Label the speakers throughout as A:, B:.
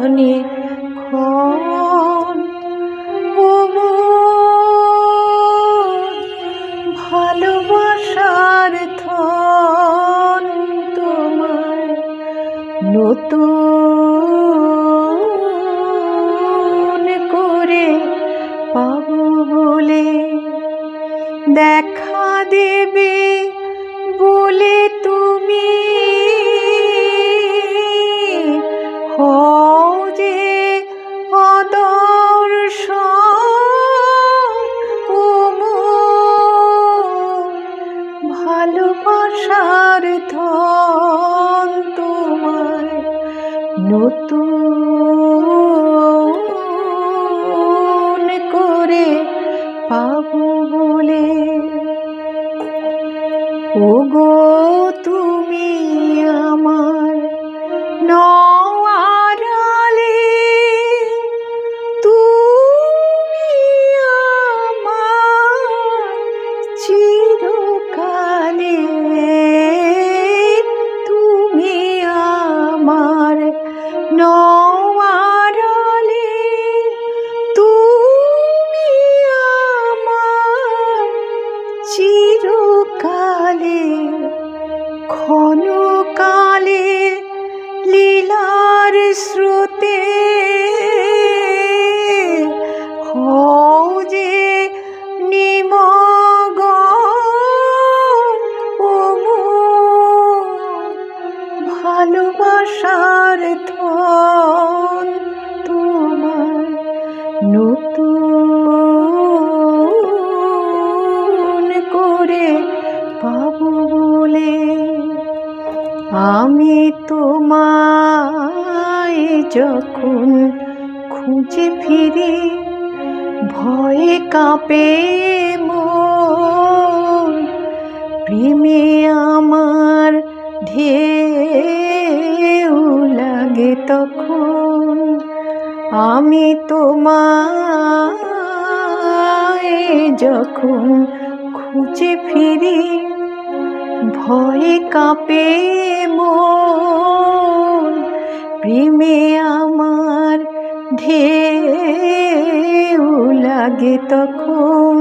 A: ক্ষণে ক্ষণ ভালোবাসার থন তোমায় নতুন ভালোবাসার ধন তোমায় নতুন করে পাবো বলে। ওগো নতুন করে পাবো বলে আমি তোমায় যখন খুঁজে ফিরি, ভয়ে কাঁপে মন। প্রেমে আমার ঢেউ লাগে তখন আমি তোমায় যখন খুঁজে ফিরি, ভয়ে কাঁপে মন, প্রেমে আমার ঢেউ লাগে তখন।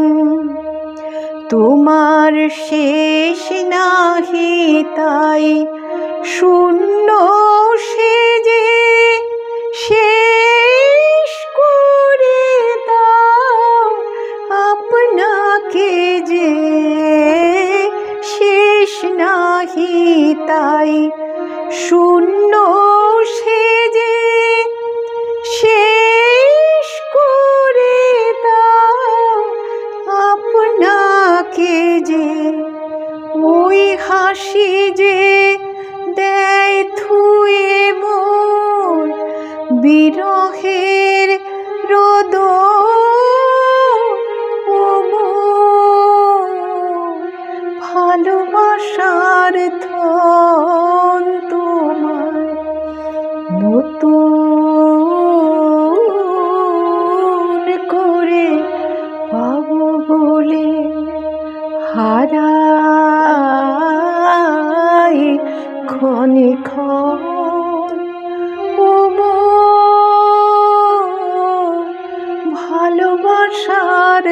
A: তোমার শেষ নাহি তাই শূন্য শেষ নাহি তাই শূন্য সে যে শেষ করে আপনাকে যে ওই হাসি যে দেয় থুয়ে মোর বিরহের ও ভালোবাসার